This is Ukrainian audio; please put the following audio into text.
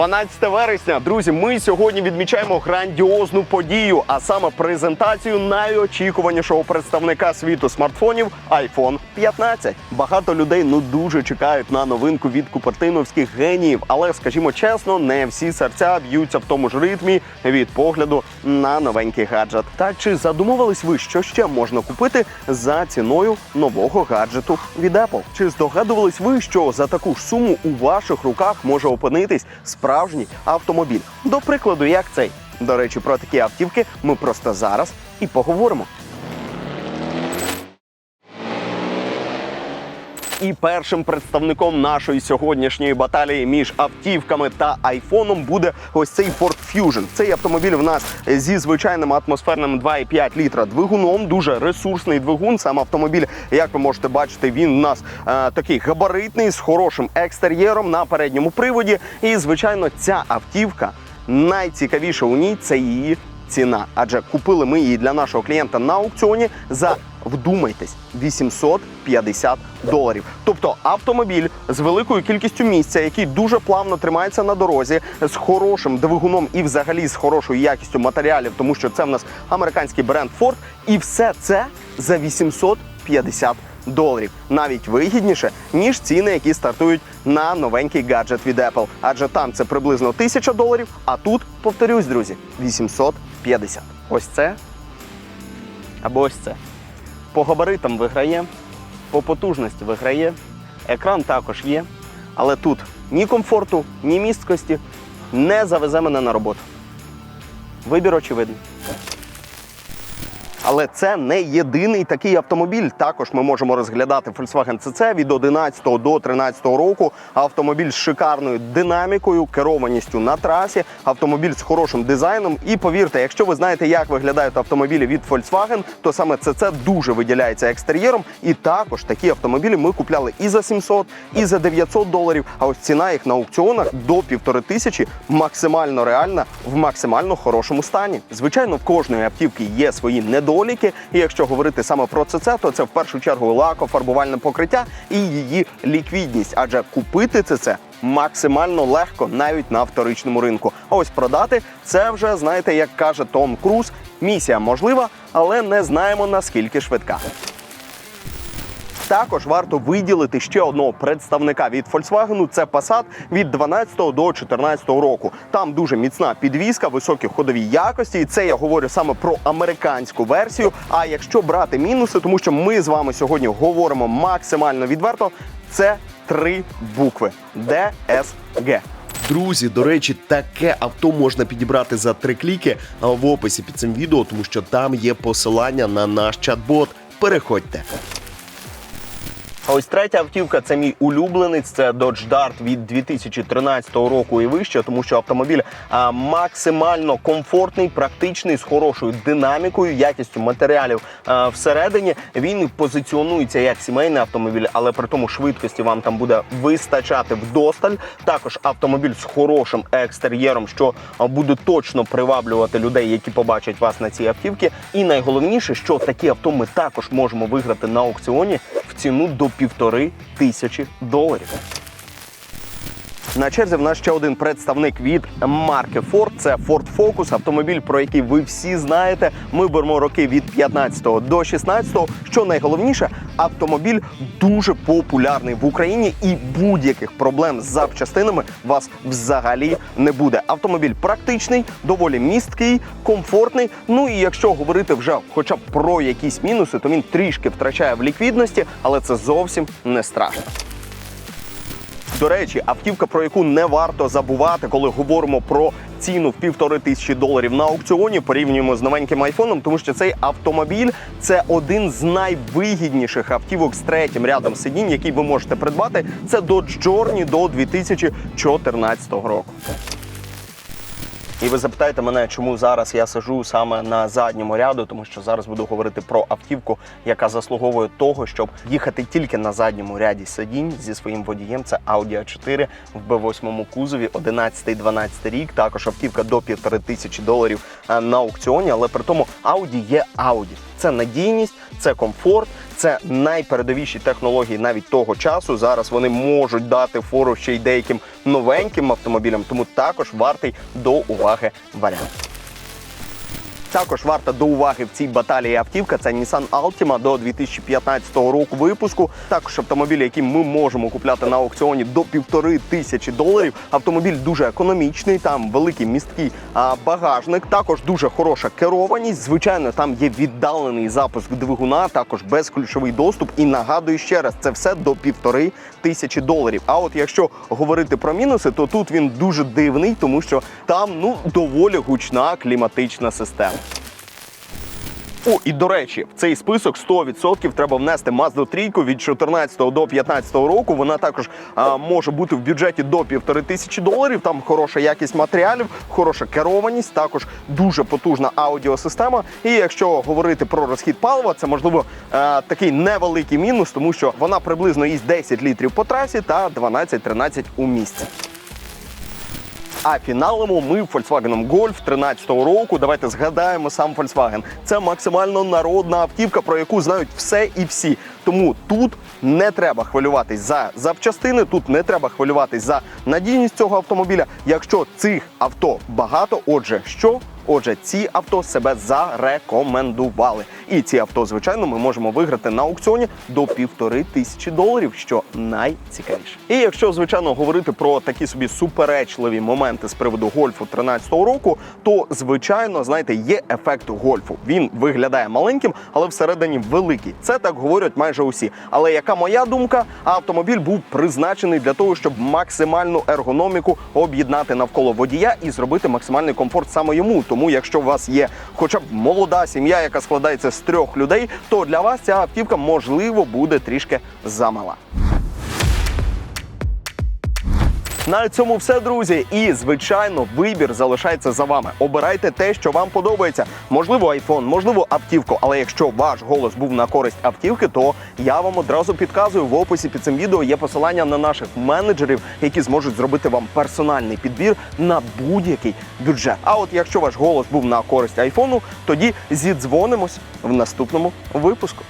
12 вересня, друзі, ми сьогодні відмічаємо грандіозну подію, а саме презентацію найочікуванішого представника світу смартфонів iPhone 15. Багато людей ну дуже чекають на новинку від купертиновських геніїв, але скажімо чесно, не всі серця б'ються в тому ж ритмі від погляду на новенький гаджет. Та чи задумувались ви, що ще можна купити за ціною нового гаджету від Apple? Чи здогадувались ви, що за таку ж суму у ваших руках може опинитись справжній автомобіль? До прикладу, як цей. До речі, про такі автівки ми просто зараз і поговоримо. І першим представником нашої сьогоднішньої баталії між автівками та айфоном буде ось цей Ford Fusion. Цей автомобіль в нас зі звичайним атмосферним 2,5 літра двигуном. Дуже ресурсний двигун. Сам автомобіль, як ви можете бачити, він у нас е, такий габаритний з хорошим екстер'єром на передньому приводі. І звичайно, ця автівка найцікавіше у ній це її ціна. Адже купили ми її для нашого клієнта на аукціоні за вдумайтесь 850 доларів. Тобто автомобіль з великою кількістю місця, який дуже плавно тримається на дорозі, з хорошим двигуном і взагалі з хорошою якістю матеріалів, тому що це в нас американський бренд Ford, і все це за 850 доларів. Навіть вигідніше, ніж ціни, які стартують на новенький гаджет від Apple. Адже там це приблизно 1000 доларів, а тут, повторюсь, друзі, 850. Ось це або ось це. По габаритам виграє, по потужності виграє, екран також є, але тут ні комфорту, ні місткості не завезе мене на роботу. Вибір очевидний. Але це не єдиний такий автомобіль. Також ми можемо розглядати Volkswagen CC від 11 до 13 року. Автомобіль з шикарною динамікою, керованістю на трасі, автомобіль з хорошим дизайном. І повірте, якщо ви знаєте, як виглядають автомобілі від Volkswagen, то саме CC дуже виділяється екстер'єром. І також такі автомобілі ми купляли і за 700, і за 900 доларів. А ось ціна їх на аукціонах до півтори тисячі максимально реальна в максимально хорошому стані. Звичайно, в кожної автівки є свої недоліки. І якщо говорити саме про ЦЦ, то це в першу чергу лакофарбувальне покриття і її ліквідність, адже купити ЦЦ максимально легко навіть на вторичному ринку. А ось продати це вже знаєте, як каже Том Круз. Місія можлива, але не знаємо наскільки швидка. Також варто виділити ще одного представника від Volkswagen. Це Passat від 12 до 14 року. Там дуже міцна підвізка, високі ходові якості. І це я говорю саме про американську версію. А якщо брати мінуси, тому що ми з вами сьогодні говоримо максимально відверто, це три букви DSG. Друзі, до речі, таке авто можна підібрати за три кліки в описі під цим відео, тому що там є посилання на наш чат-бот. Переходьте. А ось третя автівка це мій улюбленець. Це Dodge Dart від 2013 року і вище, тому що автомобіль максимально комфортний, практичний, з хорошою динамікою, якістю матеріалів всередині. Він позиціонується як сімейний автомобіль, але при тому швидкості вам там буде вистачати вдосталь. Також автомобіль з хорошим екстер'єром, що буде точно приваблювати людей, які побачать вас на цій автівці. І найголовніше, що такі авто ми також можемо виграти на аукціоні ціну до півтори тисячі доларів. На черзі в нас ще один представник від марки Ford. Це Ford Focus, автомобіль, про який ви всі знаєте. Ми беремо роки від 15 до 16. Що найголовніше, автомобіль дуже популярний в Україні, і будь-яких проблем з запчастинами вас взагалі не буде. Автомобіль практичний, доволі місткий, комфортний. Ну і якщо говорити вже хоча б про якісь мінуси, то він трішки втрачає в ліквідності, але це зовсім не страшно. До речі, автівка, про яку не варто забувати, коли говоримо про ціну в півтори тисячі доларів на аукціоні, порівнюємо з новеньким айфоном, тому що цей автомобіль це один з найвигідніших автівок з третім рядом сидінь, який ви можете придбати. Це Dodge Journey до 2014 року. І ви запитаєте мене, чому зараз я сижу саме на задньому ряду, тому що зараз буду говорити про автівку, яка заслуговує того, щоб їхати тільки на задньому ряді сидінь зі своїм водієм. Це Audi a 4 в B8 кузові, 11-12 рік. Також автівка до півтори тисячі доларів е, на аукціоні, але при тому Audi є Audi. Це надійність, це комфорт, Це найпередовіші технології навіть того часу. Зараз вони можуть дати фору ще й деяким новеньким автомобілям, тому також вартий до уваги варіант. Також варта до уваги в цій баталії автівка. Це Nissan Altima до 2015 року випуску. Також автомобіль, який ми можемо купляти на аукціоні до півтори тисячі доларів. Автомобіль дуже економічний, там великий місткий багажник. Також дуже хороша керованість. Звичайно, там є віддалений запуск двигуна, також безключовий доступ. І нагадую ще раз, це все до півтори тисячі доларів. А от якщо говорити про мінуси, то тут він дуже дивний, тому що там ну доволі гучна кліматична система. О, і до речі, в цей список 100% треба внести Mazda 3 від 14 до 15 року. Вона також а, може бути в бюджеті до півтори тисячі доларів. Там хороша якість матеріалів, хороша керованість, також дуже потужна аудіосистема. І якщо говорити про розхід палива, це можливо е, такий невеликий мінус, тому що вона приблизно їсть 10 літрів по трасі та 12-13 у місці. А фіналимо ми Volkswagen Golf 13-го року. Давайте згадаємо сам Volkswagen. Це максимально народна автівка, про яку знають все і всі. Тому тут не треба хвилюватись за запчастини, тут не треба хвилюватись за надійність цього автомобіля. Якщо цих авто багато, отже, що? Отже, ці авто себе зарекомендували. І ці авто, звичайно, ми можемо виграти на аукціоні до півтори тисячі доларів, що найцікавіше. І якщо, звичайно, говорити про такі собі суперечливі моменти з приводу гольфу 13-го року, то звичайно, знаєте, є ефект гольфу. Він виглядає маленьким, але всередині великий. Це так говорять майже усі. Але яка моя думка? Автомобіль був призначений для того, щоб максимальну ергономіку об'єднати навколо водія і зробити максимальний комфорт саме йому. Тому, якщо у вас є хоча б молода сім'я, яка складається з трьох людей, то для вас ця автівка можливо буде трішки замала. На цьому все, друзі. І звичайно, вибір залишається за вами. Обирайте те, що вам подобається. Можливо, iPhone, можливо, автівку. Але якщо ваш голос був на користь автівки, то я вам одразу підказую в описі під цим відео є посилання на наших менеджерів, які зможуть зробити вам персональний підбір на будь-який бюджет. А от якщо ваш голос був на користь айфону, тоді зідзвонимось в наступному випуску.